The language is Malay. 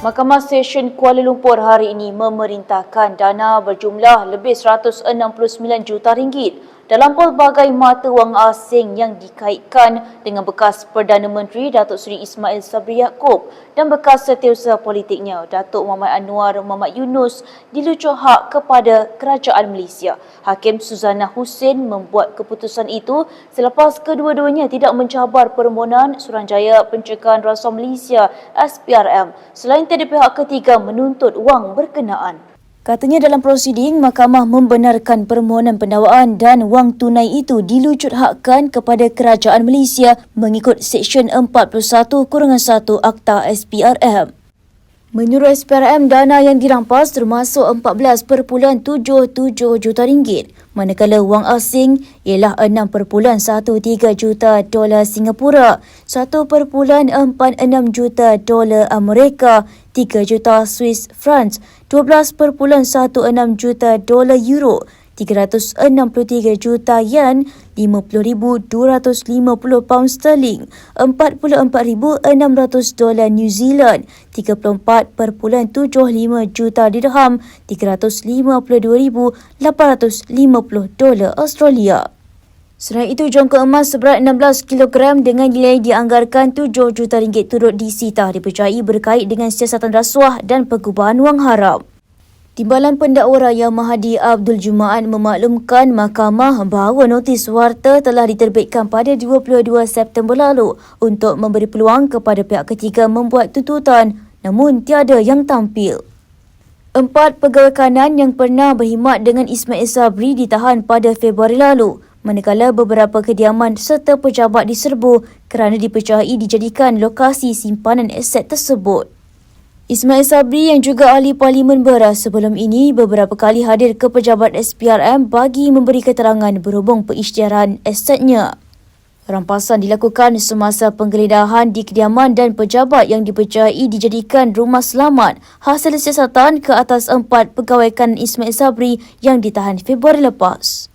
Mahkamah Session Kuala Lumpur hari ini memerintahkan dana berjumlah lebih 169 juta ringgit dalam pelbagai mata wang asing yang dikaitkan dengan bekas Perdana Menteri Datuk Seri Ismail Sabri Yaakob dan bekas setiausaha politiknya Datuk Muhammad Anwar Muhammad Yunus dilucuh hak kepada kerajaan Malaysia. Hakim Suzana Hussein membuat keputusan itu selepas kedua-duanya tidak mencabar permohonan Suruhanjaya Pencegahan Rasuah Malaysia SPRM selain tiada pihak ketiga menuntut wang berkenaan. Katanya dalam prosiding, mahkamah membenarkan permohonan pendakwaan dan wang tunai itu dilucut hakkan kepada kerajaan Malaysia mengikut Seksyen 41 Kurungan 1 Akta SPRM. Menurut SPRM, dana yang dirampas termasuk 14.77 juta ringgit, manakala wang asing ialah 6.13 juta dolar Singapura, 1.46 juta dolar Amerika, 3 juta Swiss francs, 12.16 juta dolar euro, 363 juta yen, 50,250 pound sterling, 44,600 dolar New Zealand, 34.75 juta dirham, 352,850 dolar Australia. Selain itu, jongkok emas seberat 16 kg dengan nilai dianggarkan 7 juta ringgit turut disita dipercayai berkait dengan siasatan rasuah dan pengubahan wang haram. Timbalan Pendakwa Raya Mahadi Abdul Jumaat memaklumkan mahkamah bahawa notis warta telah diterbitkan pada 22 September lalu untuk memberi peluang kepada pihak ketiga membuat tuntutan namun tiada yang tampil. Empat pegawai kanan yang pernah berkhidmat dengan Ismail Sabri ditahan pada Februari lalu manakala beberapa kediaman serta pejabat diserbu kerana dipercayai dijadikan lokasi simpanan aset tersebut. Ismail Sabri yang juga ahli parlimen beras sebelum ini beberapa kali hadir ke pejabat SPRM bagi memberi keterangan berhubung pengisytiharan asetnya. Rampasan dilakukan semasa penggeledahan di kediaman dan pejabat yang dipercayai dijadikan rumah selamat hasil siasatan ke atas empat pegawai kanan Ismail Sabri yang ditahan Februari lepas.